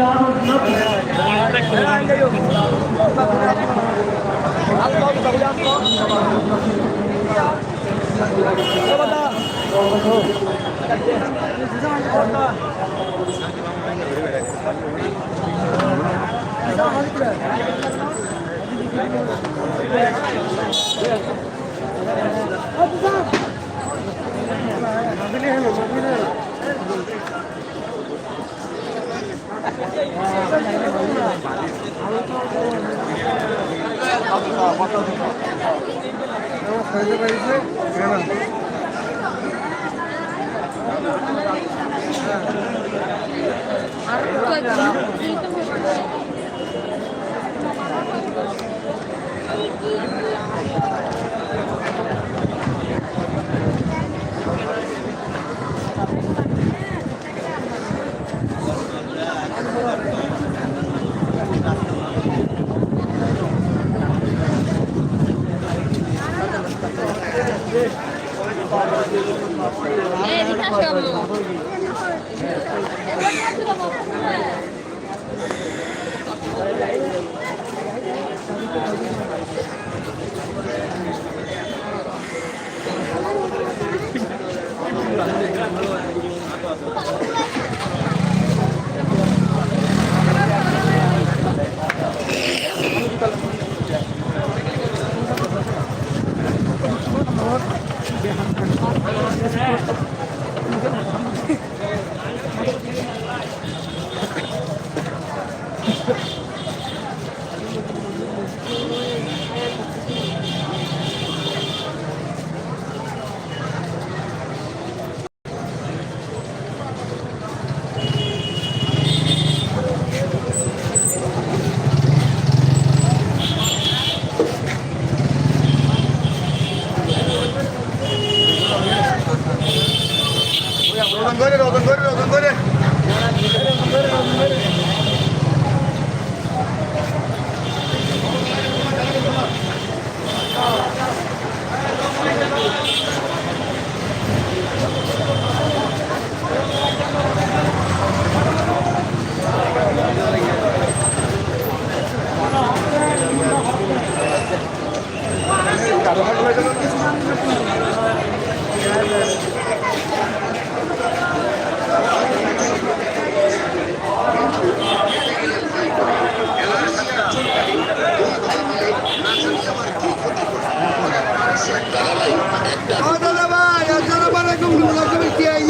এদিকে আসো Welcome. রতন করে রতন করে রতন করে yeah.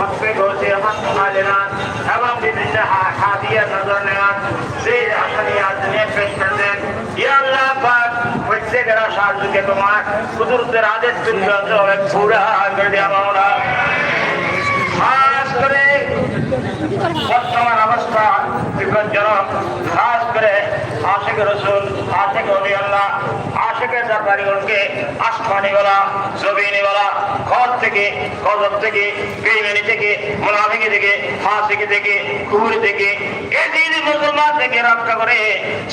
مسبقه سيرا خالنا تمام بإذن حادية نظر نعم سيد حسني عزني فش مندن يا الله پاک مجھ سے کرا شاہد کے تمہار قدرت ارادت پر جو ہے پورا کر دیا مولا خاص کرے বর্তমান অবস্থা বিপজ্জনক খাস করে আশেখ রসুল আশেখ অলি আল্লাহ আশেখের জাফারিগণকে আসমানি বলা জবিনি বলা ঘর থেকে গজব থেকে বেইমানি থেকে মোনাফিকি থেকে ফাঁসিকি থেকে কুহুরি থেকে এদিন মুসলমান থেকে রক্ষা করে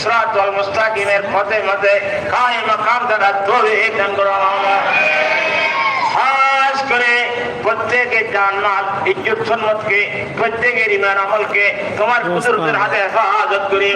সিরাতুল মুস্তাকিমের পথে মধ্যে কায়ে মাকাম দ্বারা ধরে দান করা খাস করে প্রত্যেকের জান্নাত ইজ্জত সম্মতকে প্রত্যেকের ইমান আমলকে তোমার কুদরতের হাতে হেফাজত করি।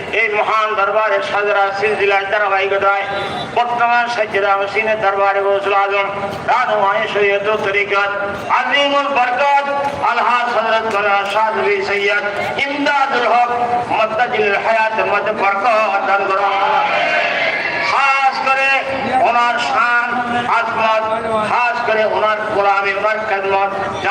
এই মহান দরবারে সাজরা সিলসিলার ধারাবাহিকতায় বর্তমান সাজরা হোসেনের দরবারে গৌসুল আজম রানু আয় সৈয়দ তরিকত আজিমুল বরকত আলহাজ হজরত করা সাদবি সৈয়দ ইমদাদুল হক মদ্দাজিল হায়াত মদ বরকত দান খাস করে ওনার শান আজমত খাস করে ওনার গোলামি ওনার খেদমত যা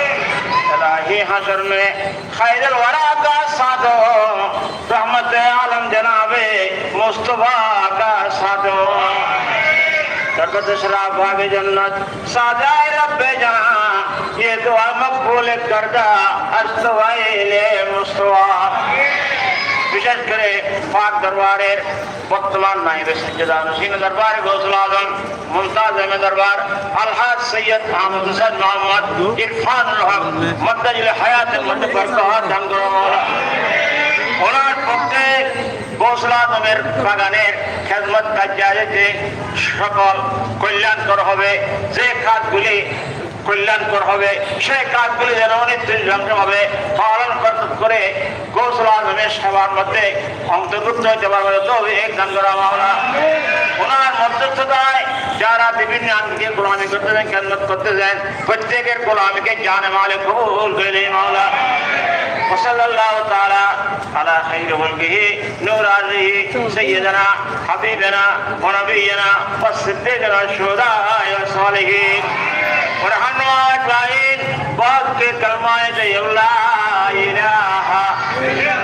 الہی حضر میں خیر الورا کا سادو رحمت عالم جناب مصطفیٰ کا سادو دربت شراب باغ جنت سادہ رب جہاں، یہ دعا مقبول کردہ ارتوائے لے مصطفیٰ۔ বিশেষ করে পাক দরবারের বর্তমান নাইবে সজ্জদা নসীন দরবার গৌসুল আজম, মুমতাজ আহমেদ দরবার, আলহাজ সৈয়দ আহমদ হুসেন মোহাম্মদ ইরফান হক মদ্দাজিল হায়াতের মধ্যে বরকত দান করো মাওলা। ওনার পক্ষে গৌসুল আজমের বাগানের খেদমত কার্যালয়তে সকল কল্যাণকর হবে যে কাজগুলি কল্যাণকর হবে সেই কাজগুলি যেন নির্দিষ্টভাবে পালন কর- করে গৌসল আজমের সেবার মধ্যে অন্তর্ভুক্ত হতে পারবে তবে এক দান করা মামলা ওনার মধ্যস্থতায় যারা বিভিন্ন আঙ্গিকে গোলামি করতে দেন কেন্দ্র করতে দেন প্রত্যেকের গোলামিকে জানে মালে কবুল করে দেয় মামলা وصلى الله تعالى على خير خلقه نور عزه سيدنا حبيبنا ونبينا والصديقنا الشهداء والصالحين ورحمة الله وبركاته باب کے کلمہ لا الہ الا